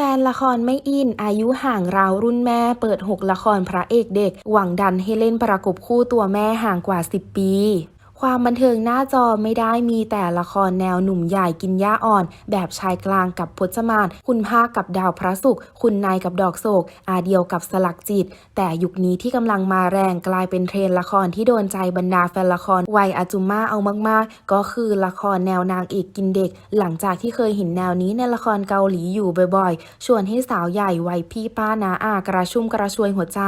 แฟนละครไม่อิน อายุห่างราวรุ่นแม่ เปิด 6 ละครพระเอกเด็ก หวังดันให้เล่นประกบคู่ตัวแม่ห่างกว่า 10 ปี ความบันเทิงหน้าจอไม่ได้มีแต่ละครแนวหนุ่มใหญ่กินหญ้าอ่อน แบบชายกลางกับพจมาน คุณภาคกับดาวพระศุกร์คุณนายกับดอกโศก อาเดียวกับสลักจิต แต่ยุคนี้ที่กำลังมาแรงกลายเป็นเทรนละครที่โดนใจบรรดาแฟนละครวัยอาจุมมาเอามาก ๆ ก็คือละครแนวนางเอกกินเด็ก หลังจากที่เคยเห็นแนวนี้ในละครเกาหลีอยู่บ่อย ๆ ชวนให้สาวใหญ่วัยพี่ป้านาอากระชุ่มกระชวยหัวใจ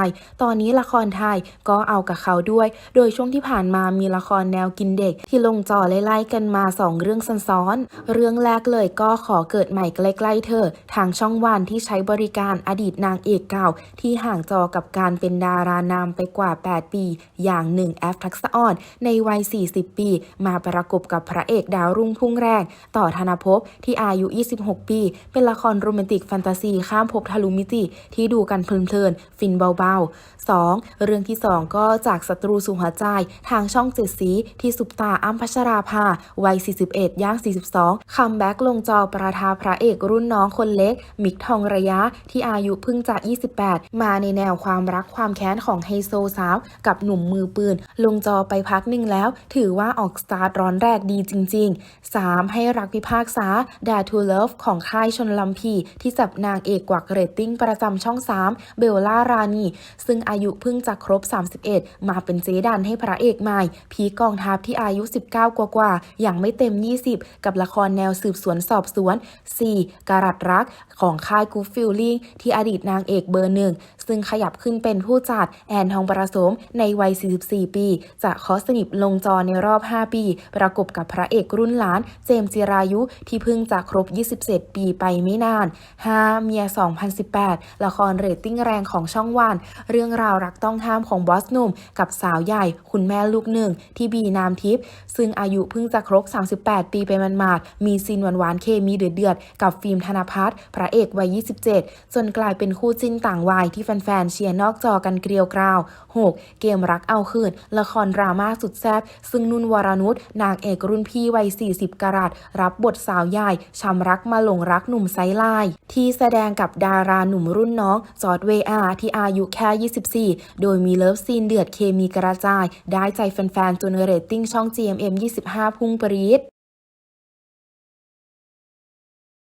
ตอนนี้ละครไทยก็เอากับเขาด้วย โดยช่วงที่ผ่านมามีละครแนวกินเด็ก ที่ลงจอไล่ๆกันมาสองเรื่องซ้อนๆ เรื่องแรกเลยก็ขอเกิดใหม่ใกล้ๆเธอ ทางช่องวันที่ใช้บริการอดีตนางเอกเก่า ที่ห่างจอกับการเป็นดารานามไปกว่า 8 ปี อย่างหนึ่งแอฟทักษอ่อนในวัย 40 ปี มาประกบกับพระเอกดาวรุ่งพุ่งแรงต่อธนภพที่อายุ 26 ปี เป็นละครโรแมนติกแฟนตาซีข้ามภพทะลุมิติ ที่ดูกันเพลินๆฟินเบาๆ 2. เรื่องที่ 2 ก็จากศัตรูสู่หัวใจ ทางช่องเจ็ดสีที่สุปตาอ้ำพัชราภาวัย 41 ย่าง 42 คัมแบ็กลงจอประทาพระเอกรุ่นน้องคนเล็ก มิกทองระยะที่อายุเพิ่งจะ 28 มาในแนวความรักความแค้นของไฮโซสาว กับหนุ่มมือปืน ลงจอไปพักหนึ่งแล้ว ถือว่าออกสตาร์ทร้อนแรกดีจริง ๆ 3. ให้รักพิพากษาดาทูเลิฟของค่ายชนลำพีที่จับนางเอกกวักเรตติ้งประจำช่อง 3 เบลล่ารานีซึ่งอายุเพิ่งจะครบ 31 มาเป็นเจดันให้พระเอกใหม่ พีกองทัพที่อายุ 19 กว่ากว่าๆอย่างไม่เต็ม 20 กับละครแนวสืบสวนสอบสวน 4. การัดรักของค่ายกูฟิลลิงที่อดีตนางเอกเบอร์หนึ่ง ซึ่งขยับขึ้นเป็นผู้จัดแอนทองประสมในวัย 44 ปี จะขอสนิทลงจอในรอบ 5 ปี ประกบกับพระเอกรุ่นหลาน เจมส์จิรายุที่เพิ่งจะครบ 27 ปีไปไม่นาน 5. เมีย 2018 ละครเรตติ้งแรงของช่องวัน เรื่องราวรักต้องห้ามของบอสหนุ่มกับสาวใหญ่ คุณแม่ลูกหนึ่งที่บีนามทิพย์ซึ่งอายุเพิ่งจะครบ 38 ปีไปมันหมาดมีซีนหวานๆเคมีเดือดๆกับฟิล์มธนพัฒน์พระเอกวัย 27 จนกลายเป็นคู่จิ้นต่างวัยที่แฟนๆเชียร์นอกจอกันเกลียวกราว 6. เกมรักเอาคืน ละครดราม่าสุดแซ่บซึ่งนุ่นวรนุชนางเอกรุ่นพี่วัย 40 กรัตรับบทสาวใหญ่ช้ำรักมาหลงรักหนุ่มไซไลที่แสดงกับดาราหนุ่มรุ่นน้องจอร์ดเวอาที่อายุแค่ 24 โดยมีเลิฟซีนเดือดเคมีกระจาย ได้ใจแฟนๆจนเรตติ้งช่อง GMM 25 พุ่งปรี๊ด